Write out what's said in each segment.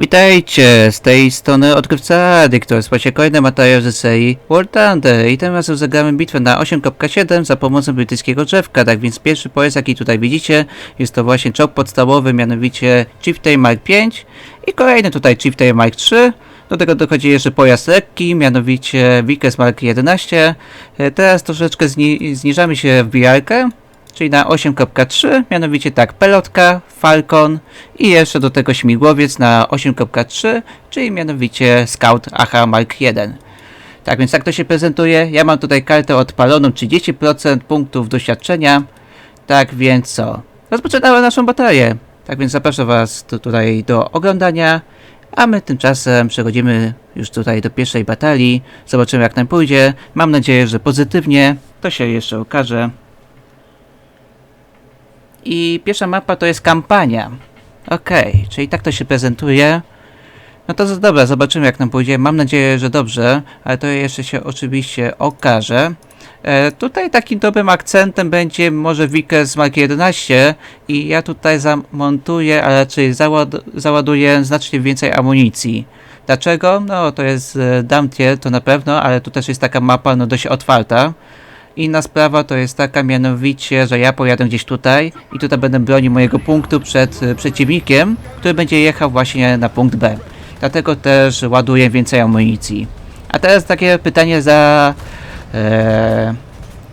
Witajcie, z tej strony odkrywca Ady, który spłacie kolejny materiał ze serii World Thunder i tym razem zagramy bitwę na 8.7 za pomocą brytyjskiego drzewka, tak więc pierwszy pojazd jaki tutaj widzicie jest to właśnie czołg podstawowy, mianowicie Chieftain Mark 5 i kolejny tutaj Chieftain Mark 3 do tego dochodzi jeszcze pojazd lekki, mianowicie Vickers Mark 11 E, Teraz troszeczkę zni zniżamy się w bijarkę czyli na 8.3, mianowicie tak, pelotka, Falcon i jeszcze do tego śmigłowiec na 8.3, czyli mianowicie Scout AH Mark 1. Tak więc tak to się prezentuje. Ja mam tutaj kartę odpaloną 30% punktów doświadczenia. Tak więc co? Rozpoczynamy naszą baterię. Tak więc zapraszam Was tu, tutaj do oglądania. A my tymczasem przechodzimy już tutaj do pierwszej batalii. Zobaczymy jak nam pójdzie. Mam nadzieję, że pozytywnie. To się jeszcze okaże. I pierwsza mapa to jest kampania. Okej, czyli tak to się prezentuje. No to z- dobra, zobaczymy jak nam pójdzie. Mam nadzieję, że dobrze, ale to jeszcze się oczywiście okaże. E, tutaj takim dobrym akcentem będzie może Vickers Mark 11 i ja tutaj zamontuję, a raczej załad załaduję znacznie więcej amunicji. Dlaczego? No to jest e, Damtier, to na pewno, ale tu też jest taka mapa no dość otwarta. Inna sprawa to jest taka mianowicie, że ja pojadę gdzieś tutaj i tutaj będę bronił mojego punktu przed e, przeciwnikiem, który będzie jechał właśnie na punkt B. Dlatego też ładuję więcej amunicji. A teraz takie pytanie za e,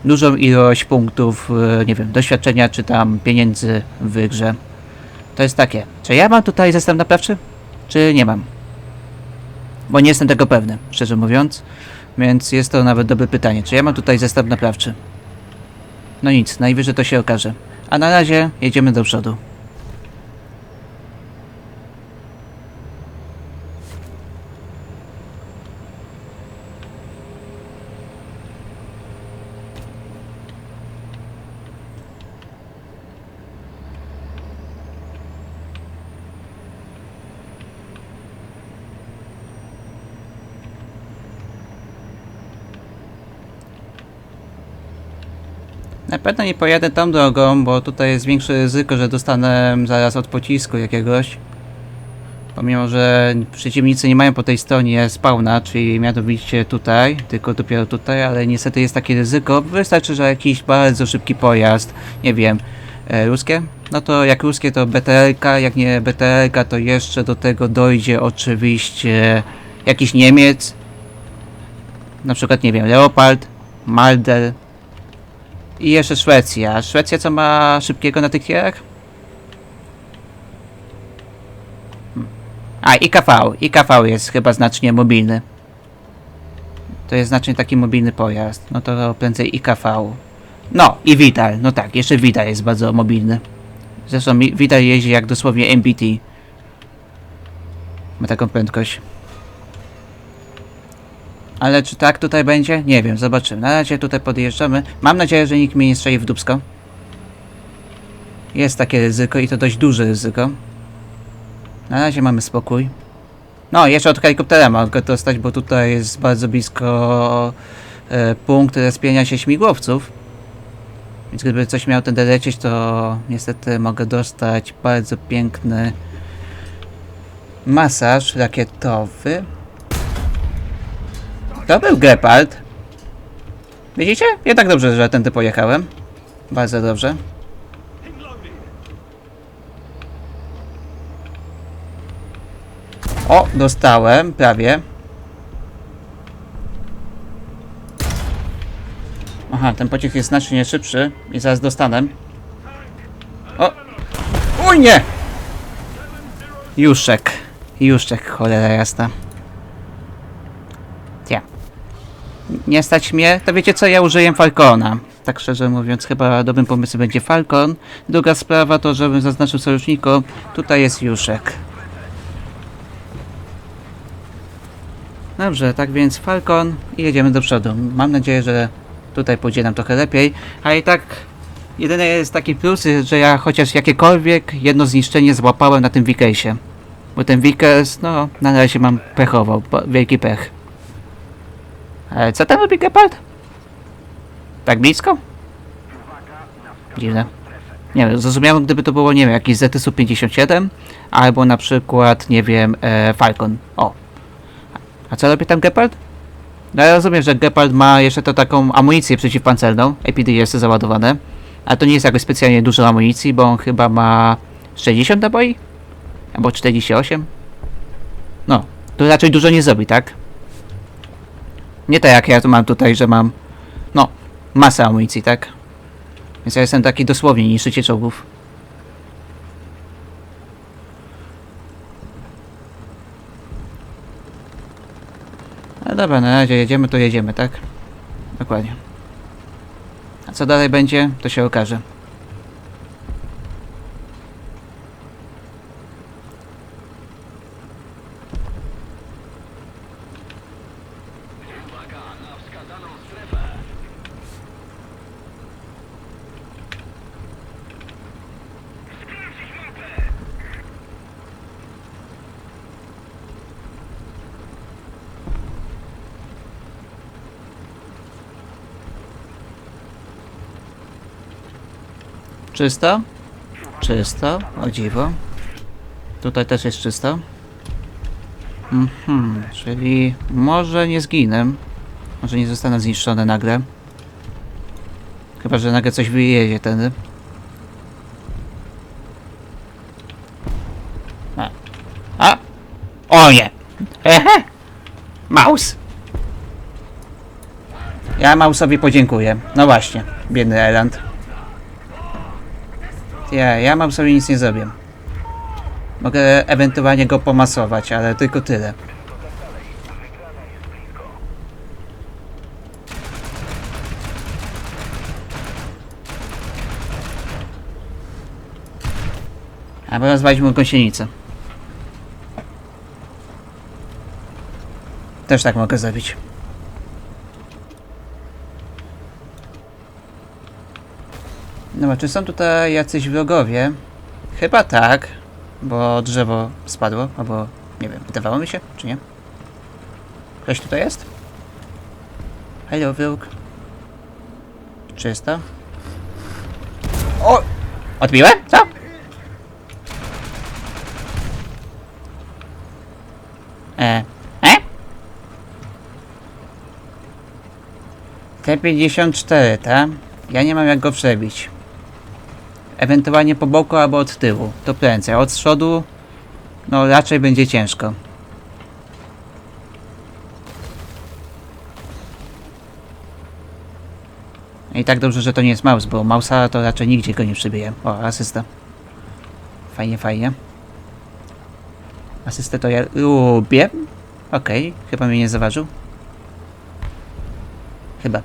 dużą ilość punktów, e, nie wiem, doświadczenia czy tam pieniędzy w grze. To jest takie, czy ja mam tutaj zestaw naprawczy, czy nie mam? Bo nie jestem tego pewny, szczerze mówiąc. Więc jest to nawet dobre pytanie. Czy ja mam tutaj zestaw naprawczy? No nic, najwyżej to się okaże. A na razie jedziemy do przodu. Pewno nie pojadę tą drogą, bo tutaj jest większe ryzyko, że dostanę zaraz od pocisku jakiegoś. Pomimo, że przeciwnicy nie mają po tej stronie spawna, czyli mianowicie tutaj, tylko dopiero tutaj, ale niestety jest takie ryzyko. Wystarczy, że jakiś bardzo szybki pojazd, nie wiem, e, ruskie? No to jak ruskie to BTR-ka, jak nie BTR-ka to jeszcze do tego dojdzie oczywiście jakiś Niemiec. Na przykład, nie wiem, Leopard, Marder, i jeszcze Szwecja. Szwecja co ma szybkiego na tych tierach? Hmm. A, IKV. IKV jest chyba znacznie mobilny. To jest znacznie taki mobilny pojazd. No to prędzej IKV. No, i Vital. No tak, jeszcze Vital jest bardzo mobilny. Zresztą Vital jeździ jak dosłownie MBT. Ma taką prędkość. Ale czy tak tutaj będzie? Nie wiem, zobaczymy. Na razie tutaj podjeżdżamy. Mam nadzieję, że nikt mnie nie strzeli w dupsko. Jest takie ryzyko i to dość duże ryzyko. Na razie mamy spokój. No, jeszcze od helikoptera mogę dostać, bo tutaj jest bardzo blisko e, punkt respienia się śmigłowców. Więc gdyby coś miał ten lecieć, to niestety mogę dostać bardzo piękny masaż rakietowy. To był Gepard. Widzicie? Ja tak dobrze, że tędy pojechałem. Bardzo dobrze. O, dostałem, prawie. Aha, ten pocisk jest znacznie szybszy i zaraz dostanę. O! Uj, nie! Juszek. Juszek, cholera jasna. Ja. Nie stać mnie, to wiecie co, ja użyję Falcona. Tak szczerze mówiąc, chyba dobrym pomysłem będzie Falcon. Druga sprawa to, żebym zaznaczył sojusznikom, tutaj jest Juszek. Dobrze, tak więc Falcon i jedziemy do przodu. Mam nadzieję, że tutaj pójdzie nam trochę lepiej, a i tak jedyny jest taki plus, że ja chociaż jakiekolwiek jedno zniszczenie złapałem na tym Wickersie. Bo ten Vickers, no, na razie mam pechowo, wielki pech. Ale co tam robi Gepard? Tak blisko? Dziwne. Nie wiem, zrozumiałem, gdyby to było, nie wiem, jakiś ZSU 57, albo na przykład, nie wiem, e, Falcon. O. A co robi tam Gepard? No ja rozumiem, że Gepard ma jeszcze to taką amunicję przeciwpancerną, APD jest załadowane, ale to nie jest jakoś specjalnie dużo amunicji, bo on chyba ma 60 naboi? Albo 48? No, to raczej dużo nie zrobi, tak? Nie tak jak ja tu mam tutaj, że mam, no, masę amunicji, tak? Więc ja jestem taki dosłownie niszczyciel czołgów. No dobra, na razie jedziemy, to jedziemy, tak? Dokładnie. A co dalej będzie, to się okaże. Czysto? Czysto, o dziwo. Tutaj też jest czysto. Mhm, czyli może nie zginę. Może nie zostanę zniszczony nagle. Chyba, że nagle coś wyjedzie tędy. A. A! O nie! Ehe! Maus! Ja Mausowi podziękuję. No właśnie, biedny Eland. Ja, ja mam sobie nic nie zrobię. Mogę ewentualnie go pomasować, ale tylko tyle. Albo rozwalić mu gąsienicę. Też tak mogę zrobić. No, czy są tutaj jacyś wrogowie? Chyba tak, bo drzewo spadło, albo nie wiem, wydawało mi się, czy nie? Ktoś tutaj jest? Hello, wróg. Czysto. O! Odbiłem? Co? E, e? T54, tak? Ja nie mam jak go przebić. Ewentualnie po boku albo od tyłu. To prędzej. A od przodu no raczej będzie ciężko. I tak dobrze, że to nie jest mouse, bo mausa to raczej nigdzie go nie przybije. O, asysta. Fajnie, fajnie. Asystę to ja lubię. Okej, chyba mnie nie zaważył. Chyba.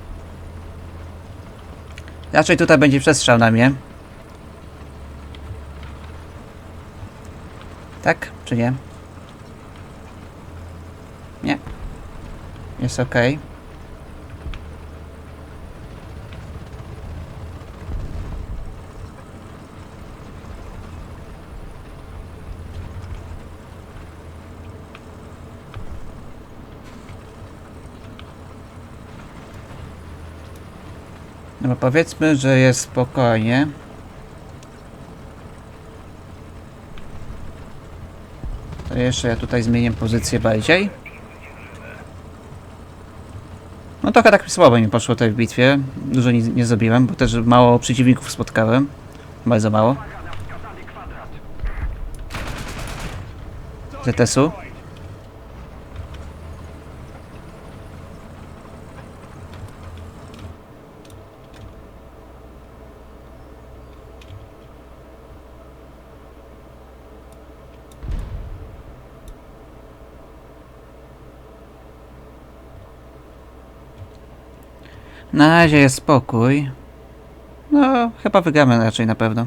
Raczej tutaj będzie przestrzał na mnie. Tak, czy nie? Nie. Jest ok. No powiedzmy, że jest spokojnie. To jeszcze ja tutaj zmienię pozycję bardziej. No trochę tak słabo mi poszło tutaj w bitwie. Dużo nie, nie zrobiłem, bo też mało przeciwników spotkałem. Bardzo mało. ZS-u. Na razie jest spokój. No, chyba wygramy raczej na pewno.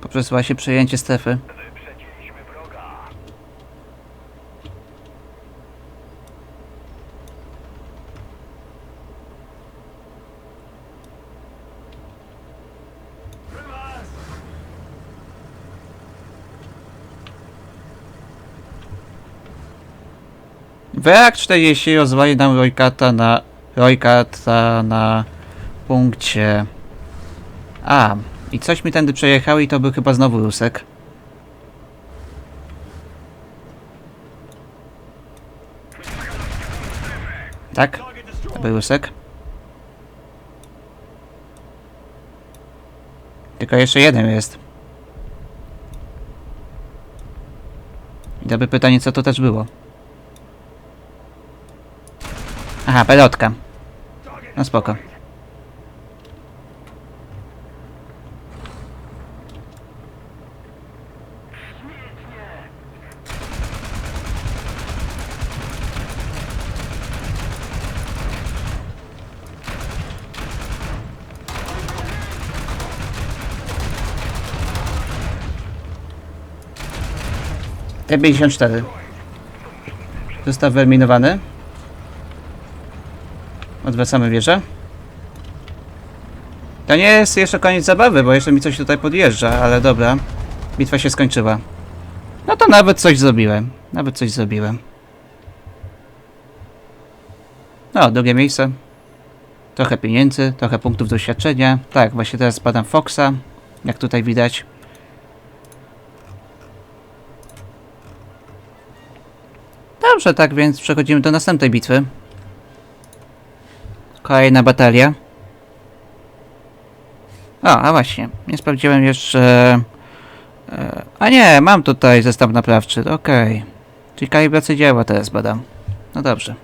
Poprzez właśnie przejęcie strefy. Wrak 40 rozwali nam Roykata na Roykata na punkcie A, i coś mi tędy przejechało i to był chyba znowu Rusek. Tak? To był Rusek. Tylko jeszcze jeden jest. I dobre pytanie, co to też było. Aha, pelotka. No spoko. T54. Został wyeliminowany. Odwracamy wieżę. To nie jest jeszcze koniec zabawy, bo jeszcze mi coś tutaj podjeżdża, ale dobra. Bitwa się skończyła. No to nawet coś zrobiłem. Nawet coś zrobiłem. No, drugie miejsce. Trochę pieniędzy, trochę punktów doświadczenia. Tak, właśnie teraz spadam Foxa, jak tutaj widać. Dobrze, tak więc przechodzimy do następnej bitwy. Kolejna batalia. O, a właśnie, nie sprawdziłem jeszcze... e, A nie, mam tutaj zestaw naprawczy, okej. Czyli kalibracja działa teraz badam. No dobrze.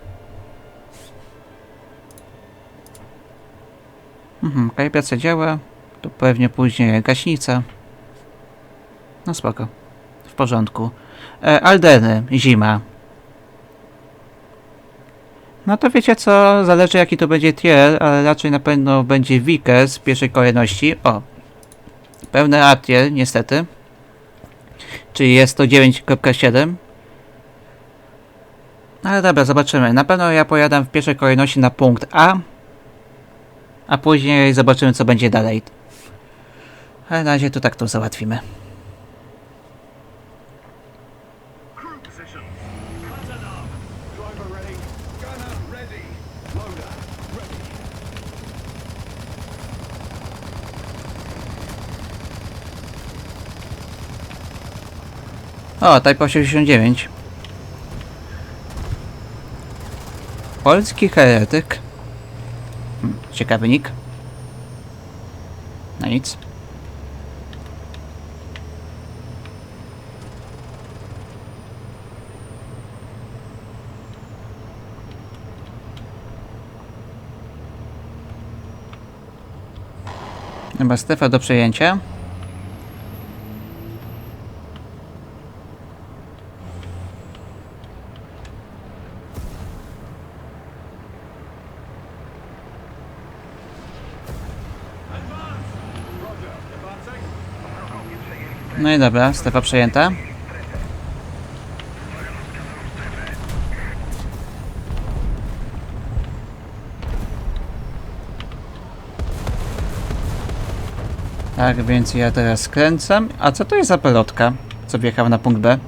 Mhm, kalibracja działa. To pewnie później gaśnica. No spoko. W porządku. E, Aldeny, zima. No to wiecie co, zależy jaki to będzie tier, ale raczej na pewno będzie Vickers w pierwszej kolejności. O, pełne artier niestety. Czyli jest to 9.7. Ale dobra, zobaczymy. Na pewno ja pojadam w pierwszej kolejności na punkt A. A później zobaczymy co będzie dalej. Ale na razie to tak to załatwimy. O, Type 89. Polski heretyk. Hmm, Ciekawy nick. No nic. Chyba strefa do przejęcia. I dobra, strefa przejęta. Tak, więc ja teraz skręcam. A co to jest za pelotka, co wjechała na punkt B?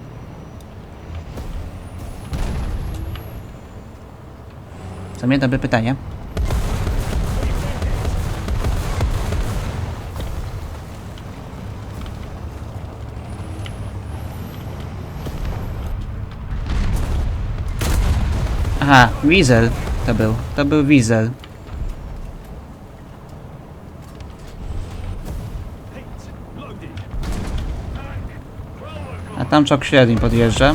Mnie dobre pytanie. Aha, Weasel to był. To był Weasel. A tam czok średni podjeżdża.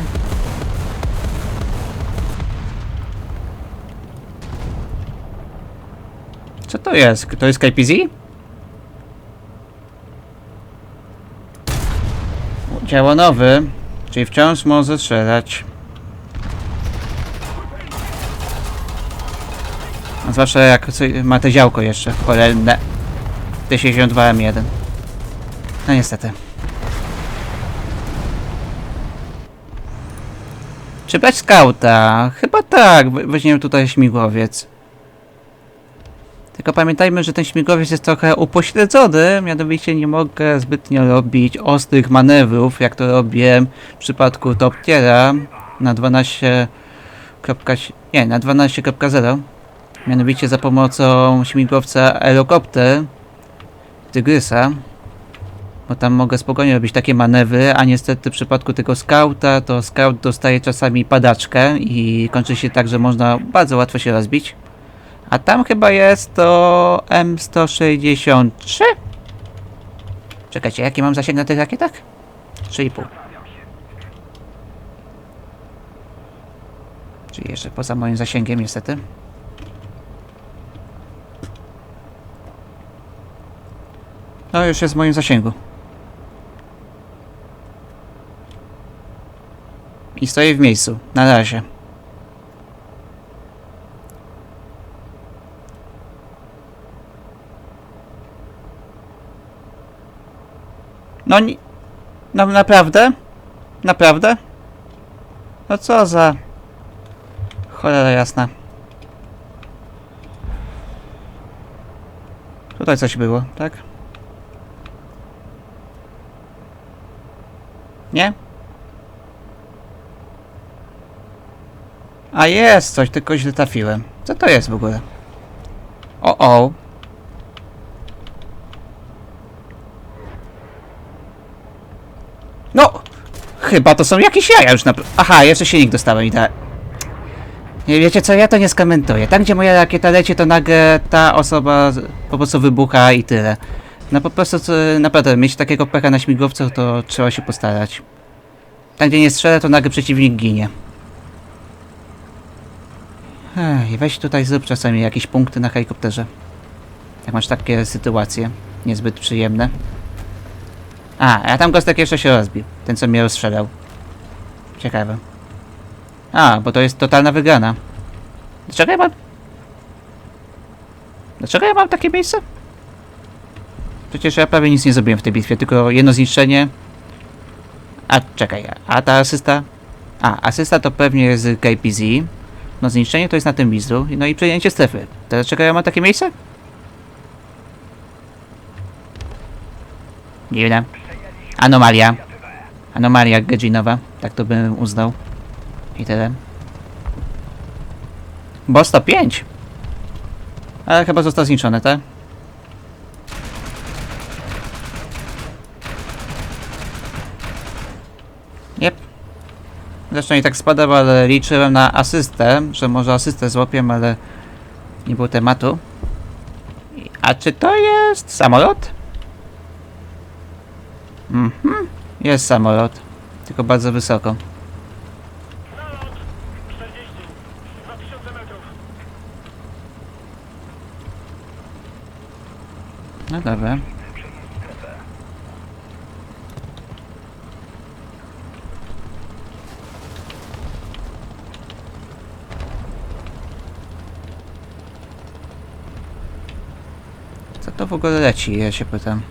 Co to jest? To jest KPZ? Działa nowy, czyli wciąż może strzelać. Zwłaszcza jak ma te działko jeszcze, cholerne. T62M1. No niestety. Czy brać skauta? Chyba tak, we- weźmiemy tutaj śmigłowiec. Tylko pamiętajmy, że ten śmigłowiec jest trochę upośledzony, mianowicie nie mogę zbytnio robić ostrych manewrów, jak to robię w przypadku Top Tiera na 12. kropka- Nie, na 12.0. Mianowicie za pomocą śmigłowca Aerocopter. Tygrysa. Bo tam mogę spokojnie robić takie manewry, a niestety w przypadku tego skauta, to skaut dostaje czasami padaczkę i kończy się tak, że można bardzo łatwo się rozbić. A tam chyba jest to M163? Czekajcie, jaki mam zasięg na tych rakietach? 3,5. Czyli jeszcze poza moim zasięgiem niestety. No już jest w moim zasięgu. I stoję w miejscu. Na razie. No ni... No naprawdę? Naprawdę? No co za... Cholera jasna. Tutaj coś było, tak? Nie? A jest coś, tylko źle trafiłem. Co to jest w ogóle? O, o. No! Chyba to są jakieś jaja już na... Aha, jeszcze silnik dostałem i tak. Nie wiecie co, ja to nie skomentuję. Tam gdzie moja rakieta leci, to nagle ta osoba po prostu wybucha i tyle. No po prostu, co, naprawdę, mieć takiego pecha na śmigłowcu, to trzeba się postarać. Tam gdzie nie strzelę, to nagle przeciwnik ginie. Ej, weź tutaj zrób czasami jakieś punkty na helikopterze. Jak masz takie sytuacje, niezbyt przyjemne. A, a tam Gostek jeszcze się rozbił. Ten, co mnie rozstrzelał. Ciekawe. A, bo to jest totalna wygrana. Dlaczego ja mam... Dlaczego ja mam takie miejsce? Przecież ja prawie nic nie zrobiłem w tej bitwie, tylko jedno zniszczenie. A, czekaj, a ta asysta? A, asysta to pewnie z KPZ. No zniszczenie to jest na tym miejscu, no i przejęcie strefy. Dlaczego ja mam takie miejsce? Dziwne. Anomalia. Anomalia godzinowa, tak to bym uznał. I tyle. Bo 105! Ale chyba został zniszczony, tak? Zresztą i tak spadał, ale liczyłem na asystę, że może asystę złapię, ale nie było tematu. A czy to jest samolot? Mhm, jest samolot. Tylko bardzo wysoko. Nalot 40. 2000 metrów. No dobra. W ogóle leci, ja się pytam.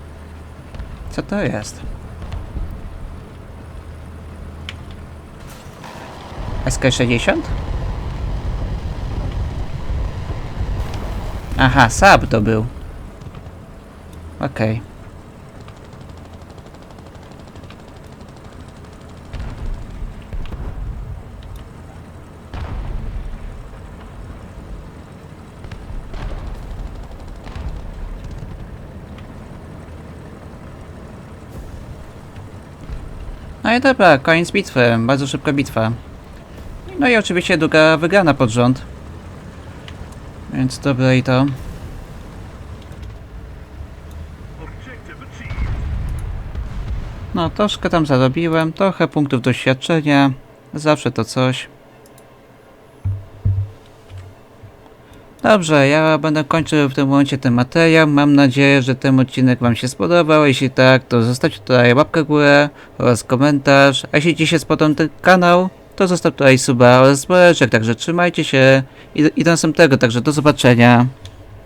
Co to jest? SK-60? Aha, Saab to był. Okej. No i dobra, koniec bitwy. Bardzo szybka bitwa. No i oczywiście druga wygrana pod rząd. Więc dobre i to. No, troszkę tam zarobiłem, trochę punktów doświadczenia, zawsze to coś. Dobrze, ja będę kończył w tym momencie ten materiał. Mam nadzieję, że ten odcinek Wam się spodobał. Jeśli tak, to zostawcie tutaj łapkę w górę oraz komentarz. A jeśli Ci się spodobał ten kanał, to zostaw tutaj suba oraz społeczek. Także trzymajcie się i, i do następnego. Także do zobaczenia.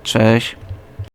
Cześć.